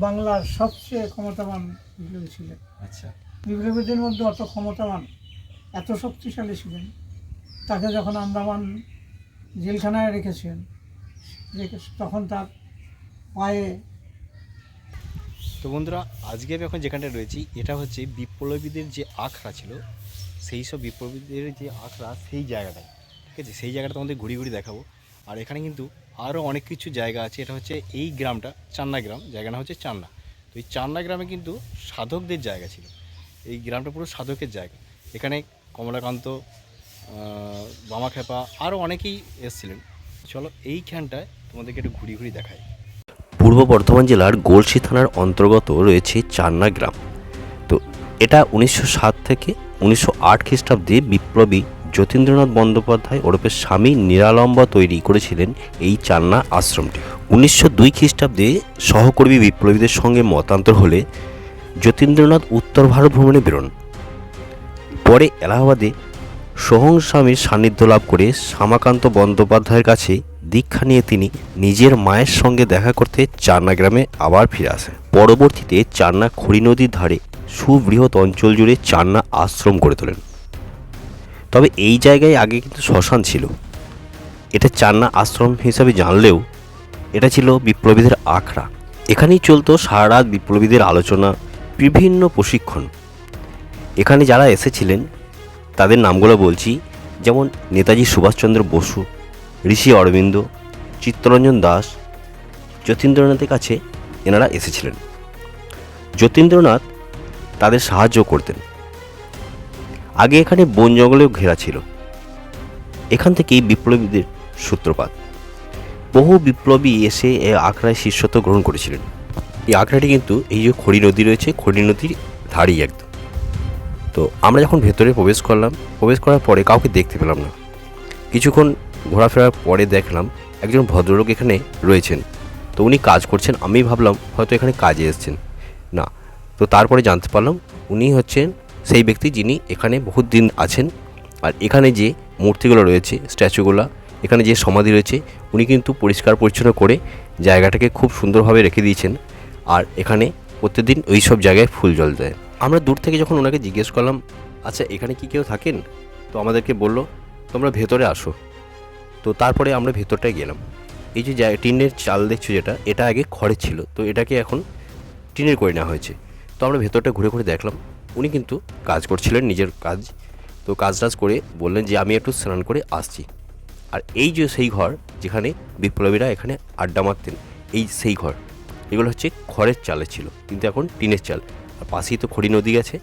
বাংলার সবচেয়ে ক্ষমতাবান বিপ্লবী ছিলেন। আচ্ছা। বিপ্লবীদের মধ্যে অত ক্ষমতাবান এত শক্তিশালী ছিলেন তাকে যখন আন্দামান জেলখানায় রেখেছেন রেখে তখন তার পায়ে তো বন্ধুরা আজকে আমি এখন যেখানটা রয়েছি এটা হচ্ছে বিপ্লবীদের যে আখড়া ছিল সেই সব বিপ্লবীদের যে আখড়া সেই জায়গাটায়। ঠিক আছে? সেই জায়গাটা তোমাদের ঘুরি ঘুরি দেখাবো। আর এখানে কিন্তু আরও অনেক কিছু জায়গা আছে। এটা হচ্ছে এই গ্রামটা চান্না গ্রাম। জায়গাটা হচ্ছে চান্না। তো এই চান্না গ্রামে কিন্তু সাধকদের জায়গা ছিল। এই গ্রামটা পুরো সাধকের জায়গা। এখানে কমলাকান্ত আহ, বামাখ্যাপা আরও অনেকেই এসেছিলেন। চলো এইখানটায় তোমাদেরকে একটু ঘুরি ঘুরি দেখাই। পূর্ব বর্ধমান জেলার গোলসি থানার অন্তর্গত রয়েছে চান্না গ্রাম। তো এটা উনিশশো সাত থেকে উনিশশো আট খ্রিস্টাব্দে বিপ্লবী যতীন্দ্রনাথ বন্দ্যোপাধ্যায় ওরফে স্বামী নিরালম্বা তৈরি করেছিলেন এই চান্না আশ্রমটি। উনিশশো দুই খ্রিস্টাব্দে সহকর্মী বিপ্লবীদের সঙ্গে মতান্তর হলে যতীন্দ্রনাথ উত্তর ভারত ভ্রমণে বেরোন। পরে এলাহাবাদে সোহং স্বামীর সান্নিধ্য লাভ করে শ্যামাকান্ত বন্দ্যোপাধ্যায়ের কাছে দীক্ষা নিয়ে তিনি নিজের মায়ের সঙ্গে দেখা করতে চান্না গ্রামে আবার ফিরে আসেন। পরবর্তীতে চান্না খড়ি নদীর ধারে সুবৃহৎ অঞ্চল জুড়ে চান্না আশ্রম গড়ে তোলেন। তবে এই জায়গায় আগে কিন্তু শ্মশান ছিল। এটা চান্না আশ্রম হিসাবে জানলেও এটা ছিল বিপ্লবীদের আখড়া। এখানেই চলতো সারা রাত বিপ্লবীদের আলোচনা, বিভিন্ন প্রশিক্ষণ। এখানে যারা এসেছিলেন, তাদের নামগুলো বলছি, যেমন নেতাজি সুভাষচন্দ্র বসু, ঋষি অরবিন্দ, চিত্তরঞ্জন দাস, যতীন্দ্রনাথের কাছে এনারা এসেছিলেন। যতীন্দ্রনাথ তাদের সাহায্য করতেন। আগে এখানে বন জঙ্গলেও ঘেরা ছিল। এখান থেকেই বিপ্লবীদের সূত্রপাত। বহু বিপ্লবী এসে এ আখড়ায় শীর্ষত গ্রহণ করেছিলেন। এই আখড়াটি কিন্তু এই যে খড়ি নদী রয়েছে, খড়ি নদীর ধারেই একদম। তো আমরা যখন ভেতরে প্রবেশ করলাম, প্রবেশ করার পরে কাউকে দেখতে পেলাম না। কিছুক্ষণ ঘোরাফেরার পরে দেখলাম একজন ভদ্রলোক এখানে রয়েছেন। তো উনি কাজ করছেন, আমি ভাবলাম হয়তো এখানে কাজে এসেছেন। না, তো তারপরে জানতে পারলাম উনি হচ্ছেন সেই ব্যক্তি যিনি এখানে বহুত দিন আছেন। আর এখানে যে মূর্তিগুলো রয়েছে, স্ট্যাচুগুলো, এখানে যে সমাধি রয়েছে, উনি কিন্তু পরিষ্কার পরিচ্ছন্ন করে জায়গাটাকে খুব সুন্দরভাবে রেখে দিয়েছেন। আর এখানে প্রত্যেকদিন ওই সব জায়গায় ফুল জল দেয়। আমরা দূর থেকে যখন ওনাকে জিজ্ঞেস করলাম আচ্ছা এখানে কি কেউ থাকেন? তো আমাদেরকে বলল, তোমরা ভেতরে আসো। তো তারপরে আমরা ভেতরটায় গেলাম। এই যে টিনের চাল দেখছ যেটা, এটা আগে খড়ের ছিল। তো এটাকে এখন টিনের করে নেওয়া হয়েছে। তো আমরা ভেতরটা ঘুরে ঘুরে দেখলাম। উনি কিন্তু কাজ করছিলেন নিজের কাজ। তো কাজ টাজ করে বললেন যে, আমি একটু স্নান করে আসছি। আর এই যে সেই ঘর যেখানে বিপ্লবীরা এখানে আড্ডা মারতেন, এই সেই ঘর, এগুলো হচ্ছে খড়ের চালে ছিল, কিন্তু এখন টিনের চাল। আর পাশেই তো খড়ি নদী গেছে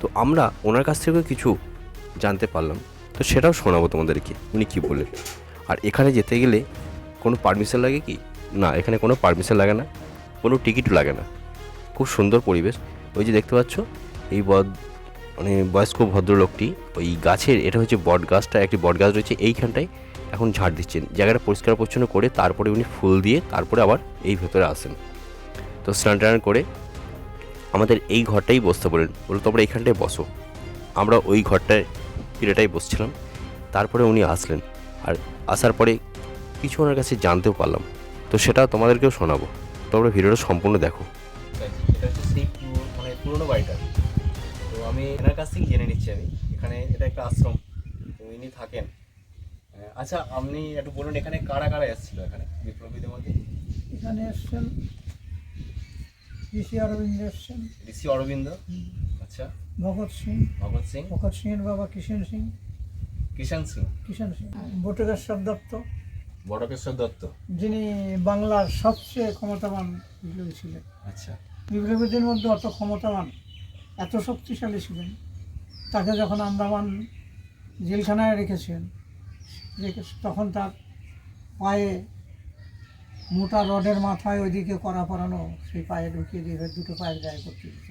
তো আমরা ওনার কাছ থেকেও কিছু জানতে পারলাম। তো সেটাও শোনাবো তোমাদেরকে, উনি কী বললেন। আর এখানে যেতে গেলে কোনো পারমিশন লাগে কি? না, এখানে কোনো পারমিশন লাগে না, কোনো টিকিটও লাগে না। খুব সুন্দর পরিবেশ। ওই যে দেখতে পাচ্ছ এই বদ মানে বয়স্ক ভদ্রলোকটি ওই গাছের, এটা হচ্ছে বট গাছটা, একটি বট গাছ রয়েছে এইখানটায়, এখন ঝাড় দিচ্ছেন। জায়গাটা পরিষ্কার পরিচ্ছন্ন করে তারপরে উনি ফুল দিয়ে তারপরে আবার এই ভেতরে আসেন। তো স্নান টান করে আমাদের এই ঘরটাই বসতে বলেন। বলে তোমরা এইখানটায় বসো। আমরা ওই ঘরটায় পিড়েটাই বসছিলাম। তারপরে উনি আসলেন। আর আসার পরে কিছু ওনার কাছে জানতেও পারলাম। তো সেটা তোমাদেরকেও শোনাবো। তোমরা ভিডিওটা সম্পূর্ণ দেখো। সেই মানে পুরোনো বাড়িটা। আমি এনার কাছ থেকে জেনে নিচ্ছি আমি। এখানে এটা একটা আশ্রম তো ইনি থাকেন। আচ্ছা আপনি একটু বলুন এখানে কারা কারা এসেছিল এখানে বিপ্লবীদের মধ্যে? এখানে এসছেন ঋষি অরবিন্দ এসছেন। ঋষি অরবিন্দ? আচ্ছা। ভগৎ সিং। ভগৎ সিং? ভগৎ সিংয়ের বাবা কিষেন সিং। কিষাণ সিং? কিষেন সিং। বটুকেশ্বর দত্ত। বটকেশ্বর দত্ত। যিনি বাংলার সবচেয়ে ক্ষমতাবান বিপ্লবী ছিলেন। আচ্ছা। বিপ্লবীদের মধ্যে অত ক্ষমতাবান এত শক্তিশালী ছিলেন। তাকে যখন আন্দামান জেলখানায় রেখেছেন রেখে তখন তার পায়ে মোটা রডের মাথায় ওইদিকে করা পরানো সেই পায়ে ঢুকিয়ে দিয়ে দুটো পায়ের গায়ে করতে দিত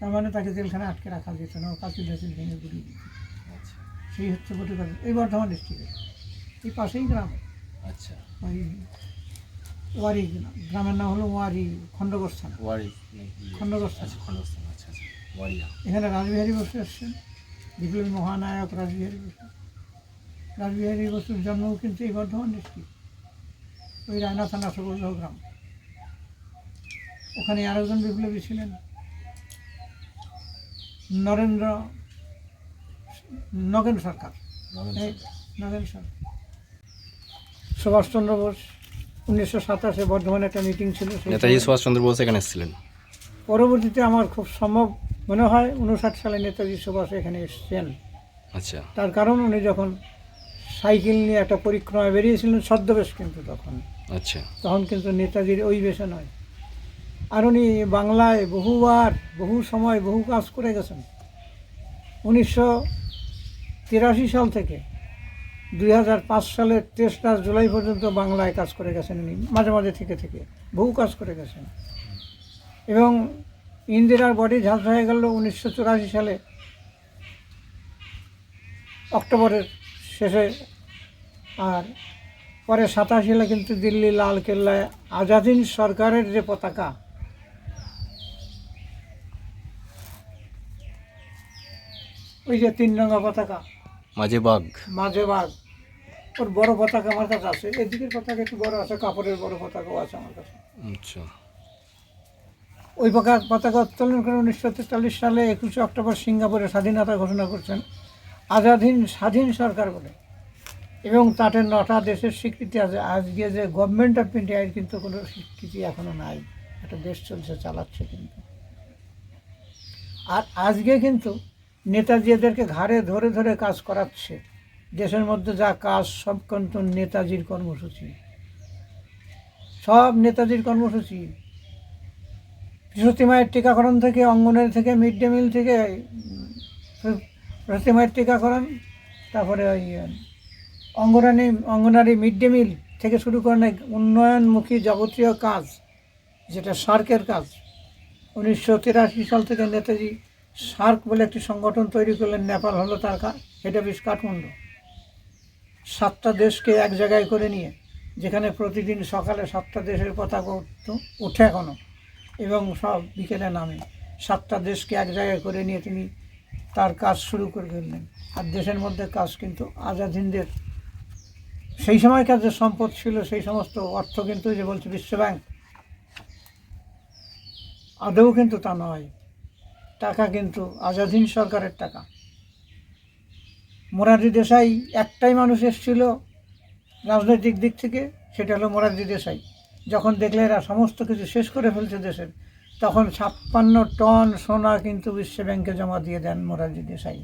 তার মানে তাকে জেলখানায় আটকে রাখা যেত না ও কাঁচিল টাচিল ভেঙে গুড়িয়ে দিত আচ্ছা। সেই হচ্ছে বটুকার এই বর্ধমান ডিস্ট্রিক্টে। এই পাশেই গ্রাম। আচ্ছা। ওই ওয়ারি গ্রাম গ্রামের নাম হলো ওয়ারি খণ্ডগোস্থান। ওয়ারি খণ্ডগোস্থান। আচ্ছা ওয়ারিয়া এখানে রাসবিহারী বসু এসছেন। বিপ্লবী মহানায়ক রাসবিহারী বসু। রাসবিহারী বসুর জন্মও কিন্তু এই বর্ধমান ডিস্ট্রিক্ট ওই রায়না থানা সবুজ গ্রাম। ওখানে আরেকজন বিপ্লবী ছিলেন। নরেন্দ্র নগেন সরকার। নগেন সরকার। সুভাষচন্দ্র বোস উনিশশো সাতাশে বর্ধমানে একটা মিটিং ছিল নেতাজি সুভাষচন্দ্র বোস এখানে এসেছিলেন। পরবর্তীতে আমার খুব সম্ভব মনে হয় উনষাট সালে নেতাজি সুভাষ এখানে এসেছেন। আচ্ছা। তার কারণ উনি যখন সাইকেল নিয়ে একটা পরিক্রমায় বেরিয়েছিলেন ছদ্মবেশ কিন্তু তখন। আচ্ছা। তখন কিন্তু নেতাজির ওই বেশে নয়। আর উনি বাংলায় বহুবার বহু সময় বহু কাজ করে গেছেন। উনিশশো তিরাশি সাল থেকে দুই হাজার পাঁচ সালের তেসরা জুলাই পর্যন্ত বাংলায় কাজ করে গেছেন উনি মাঝে মাঝে থেকে থেকে। বহু কাজ করে গেছেন। এবং ইন্দিরার বডি ঝাঁস হয়ে গেল উনিশশো চুরাশি সালে। অক্টোবরের শেষে। আর পরে সাতাশি সালে কিন্তু দিল্লি লাল কেল্লায় আজাদিন সরকারের যে পতাকা। ওই যে তিন রঙা পতাকা। মাঝে বাঘ। মাঝে বাঘ। ওর বড় পতাকা আমার কাছে আছে। এদিকের পতাকা একটু বড় আছে কাপড়ের বড় পতাকাও আছে আমার কাছে। আচ্ছা। ওই পতাকা পতাকা উত্তোলন করে উনিশশো তেতাল্লিশ সালে একুশে অক্টোবর সিঙ্গাপুরে স্বাধীনতা ঘোষণা করছেন। আজাদিন স্বাধীন সরকার বলে। এবং তাতে নটা দেশের স্বীকৃতি আছে। আজকে যে গভর্নমেন্ট অফ ইন্ডিয়ার কিন্তু কোনো স্বীকৃতি এখনও নাই। একটা দেশ চলছে, চালাচ্ছে কিন্তু। আর আজকে কিন্তু নেতাজি এদেরকে ঘাড়ে ধরে ধরে কাজ করাচ্ছে। দেশের মধ্যে যা কাজ, সব নেতাজির কর্মসূচি। সব নেতাজির কর্মসূচি। প্রতিমায়ের টিকাকরণ থেকে অঙ্গনের থেকে মিড ডে মিল থেকে প্রতিমায়ের টিকাকরণ তারপরে ওই আহ, অঙ্গনারী অঙ্গনারী মিড ডে মিল থেকে শুরু করেন এক উন্নয়নমুখী যাবতীয় কাজ যেটা সার্কের কাজ। উনিশশো তিরাশি সাল থেকে নেতাজি সার্ক বলে একটি সংগঠন তৈরি করলেন নেপাল হলো তার হেড অফিস কাঠমান্ডু। সাতটা দেশকে এক জায়গায় করে নিয়ে যেখানে প্রতিদিন সকালে সাতটা দেশের পতাকা উঠতো উঠে এখনও এবং সব বিকেলে নামে। সাতটা দেশকে এক জায়গায় করে নিয়ে তিনি তার কাজ শুরু করে ফেললেন। আর দেশের মধ্যে কাজ কিন্তু আজাদ হিন্দের। সেই সময়কার যে সম্পদ ছিল, সেই সমস্ত অর্থ কিন্তু যে বলছে বিশ্বব্যাংক, আদৌ কিন্তু তা নয়। টাকা কিন্তু আজাদ হিন্দ সরকারের টাকা। মোরারজি দেশাই একটাই মানুষ এসেছিল রাজনৈতিক দিক থেকে, সেটা হলো মোরারজি দেশাই। যখন দেখলে এরা সমস্ত কিছু শেষ করে ফেলছে দেশের তখন ছাপ্পান্ন টন সোনা কিন্তু বিশ্ব ব্যাংকে জমা দিয়ে দেন মোরারজি দেশাই।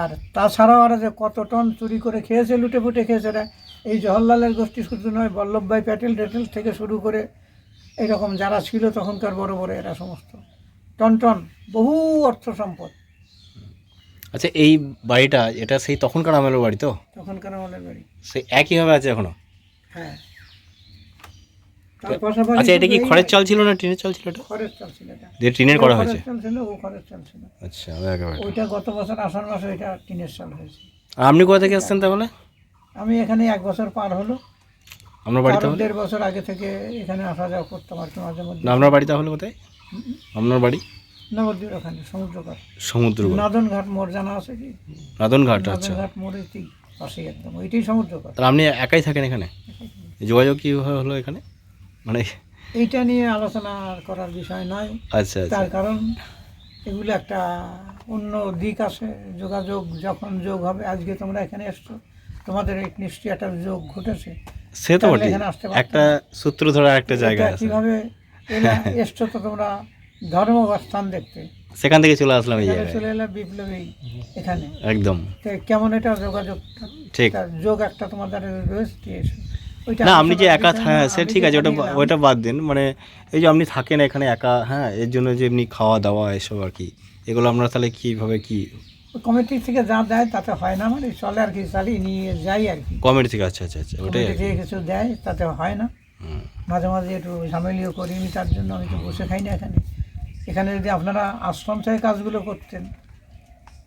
আর তাছাড়াও ওরা যে কত টন চুরি করে খেয়েছে লুটে ফুটে খেয়েছে এরা এই জওহরলালের গোষ্ঠী শুধু নয় বল্লভভাই প্যাটেল টেটেল থেকে শুরু করে এরকম যারা ছিল তখনকার বড় বড় এরা সমস্ত। টন টন বহু অর্থ সম্পদ। আচ্ছা এই বাড়িটা এটা সেই তখনকার আমলের বাড়ি তো? তখনকার আমাদের বাড়ি। সেই একইভাবে আছে এখনও? হ্যাঁ। আচ্ছা এটা কি খড়ের চাল ছিল না টিনের চাল ছিল এটা? খড়ের চাল ছিল এটা। দিয়ে টিনের করা হয়েছে? চাল ছিল ও খড়ের চাল ছিল। আচ্ছা একেবারে। ওইটা গত বছর আষাঢ় মাসে ওইটা টিনের চাল হয়েছে। আর আপনি কোথা থেকে আসছেন তাহলে? আমি এখানে এক বছর পার হলো। আপনার বাড়ি তাহলে? দেড় বছর আগে থেকে এখানে আসা যাওয়া করতাম আর কি মাঝে মধ্যে। আপনার বাড়ি তাহলে কোথায়? আপনার বাড়ি? নবদ্বীপ ওখানে সমুদ্রঘাট সমুদ্র নাদনঘাট মোড় জানা আছে কি? রাধনঘাট আচ্ছা। নাদনঘাট মোড়ের ঠিক পাশেই একদম ওইটাই সমুদ্রঘাট তাহলে আপনি একাই থাকেন এখানে? যোগাযোগ কীভাবে হলো এখানে? মানে এইটা নিয়ে আলোচনা করার বিষয় নয়। আচ্ছা আচ্ছা। তার কারণ এগুলো একটা অন্য দিক আছে। যোগাযোগ যখন যোগ হবে আজকে তোমরা এখানে এসছো তোমাদের এই নিশ্চয়ই একটা যোগ ঘটেছে। সে তো বটে এখানে আসতে একটা সূত্র ধরা একটা জায়গা আছে। কীভাবে এসছো তো তোমরা ধর্ম বা স্থান দেখতে? সেখান থেকে চলে আসলাম এই জায়গায়। চলে এলে বিপ্লবী এখানে। একদম। কেমন এটা যোগাযোগ ঠিক। যোগ একটা তোমাদের রয়েছে না আপনি যে একা হ্যাঁ সে ঠিক আছে ওটা ওটা বাদ দিন। মানে এই যে আপনি থাকেন এখানে একা হ্যাঁ এর জন্য যে এমনি খাওয়া দাওয়া এসব আর কি এগুলো আপনারা তাহলে কীভাবে কি? কমিটি থেকে যা দেয় তাতে হয় না মানে চলে আর কি চালিয়ে নিয়ে যাই আর কি। কমেডি থেকে আচ্ছা আচ্ছা আচ্ছা ওটাই থেকে কিছু দেয় তাতে হয় না। মাঝে মাঝে একটু ঝামেলিও করিনি তার জন্য আমি তো বসে খাই না এখানে। এখানে যদি আপনারা আশ্রম থেকে কাজগুলো করতেন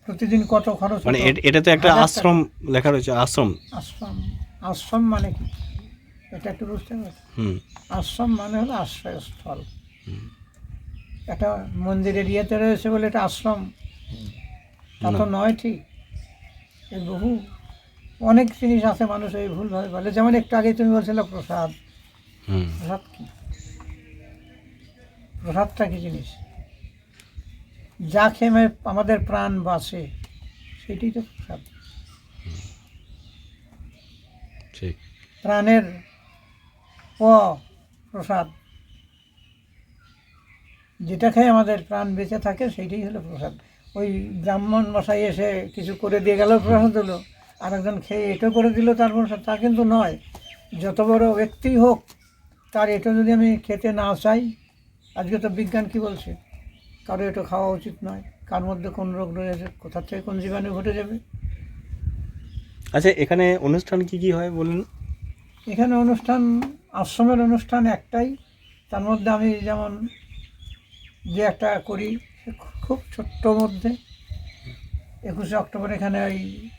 প্রতিদিন কত খরচ মানে? এটা তো একটা আশ্রম লেখা রয়েছে আশ্রম। আশ্রম আশ্রম মানে কি? এটা একটু বুঝতে পারছি আশ্রম মানে হলো আশ্রয়স্থল। একটা মন্দিরের ইয়েতে রয়েছে বলে এটা আশ্রম। তা তো নয় ঠিক এই বহু অনেক জিনিস আছে মানুষ এই ভুলভাবে বলে। যেমন একটু আগে তুমি বলছিলে প্রসাদ। প্রসাদ কি? প্রসাদটা কি জিনিস? যা খেয়ে আমাদের প্রাণ বাঁচে সেটাই তো প্রসাদ। ঠিক। প্রাণের প প্রসাদ। যেটা খেয়ে আমাদের প্রাণ বেঁচে থাকে সেইটাই হলো প্রসাদ। ওই ব্রাহ্মণ মশাই এসে কিছু করে দিয়ে গেল প্রসাদ হলো। আর একজন খেয়ে এটো করে দিল তার প্রসাদ। তা কিন্তু নয়। যত বড় ব্যক্তি হোক তার এটা যদি আমি খেতে না চাই আজকে তো বিজ্ঞান কি বলছে? কারও এটা খাওয়া উচিত নয়। কার মধ্যে কোন রোগ রয়েছে? কোথা থেকে কোন জীবাণু ঘটে যাবে? আচ্ছা এখানে অনুষ্ঠান কি কি হয় বলুন? এখানে অনুষ্ঠান আশ্রমের অনুষ্ঠান একটাই। তার মধ্যে আমি যেমন যে একটা করি সে খুব ছোট্ট মধ্যে। একুশে অক্টোবর এখানে ওই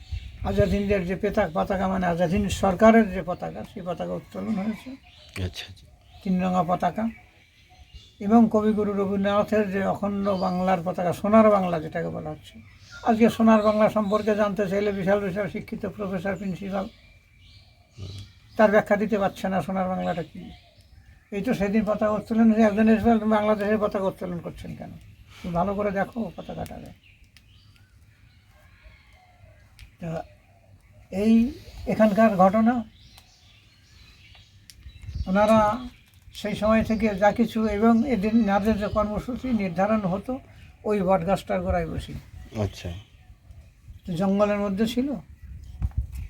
আজাদ হিন্দের যে পেতাক পতাকা মানে আজাদ হিন্দ সরকারের যে পতাকা সেই পতাকা উত্তোলন হয়েছে। আচ্ছা আচ্ছা। তিন রঙা পতাকা। এবং কবিগুরু রবীন্দ্রনাথের যে অখণ্ড বাংলার পতাকা সোনার বাংলা যেটাকে বলা হচ্ছে। আজকে সোনার বাংলা সম্পর্কে জানতে চাইলে বিশাল বিশাল শিক্ষিত প্রফেসর প্রিন্সিপাল তার ব্যাখ্যা দিতে পারছে না সোনার বাংলাটা কি? এই তো সেদিন পতাকা উত্তোলন হয়েছে একজন এসে বাংলাদেশের পতাকা উত্তোলন করছেন কেন? তুমি ভালো করে দেখো পতাকাটাকে তা এই এখানকার ঘটনা ওনারা সেই সময় থেকে যা কিছু এবং এদিন নাদের যে কর্মসূচি নির্ধারণ হতো ওই বটগাছটার গোড়ায় বসি। আচ্ছা। জঙ্গলের মধ্যে ছিল।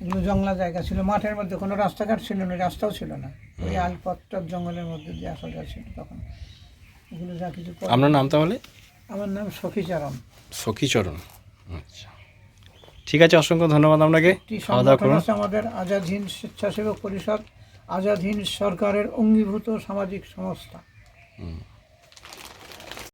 এগুলো জঙ্গলা জায়গা ছিল মাঠের মধ্যে কোনো রাস্তাঘাট ছিল না রাস্তাও ছিল না। ওই আলপথটার জঙ্গলের মধ্যে দিয়ে আসা যা ছিল তখন। এগুলো যা কিছু আপনার নাম তাহলে? আমার নাম সখীচরণ সখীচরণ আচ্ছা। ঠিক আছে অসংখ্য ধন্যবাদ আপনাকে। খাওয়া দাওয়া করুন। আমাদের আজাদ হিন্দ স্বেচ্ছাসেবক পরিষদ আজাদ হিন্দ সরকারের অঙ্গীভূত সামাজিক সংস্থা।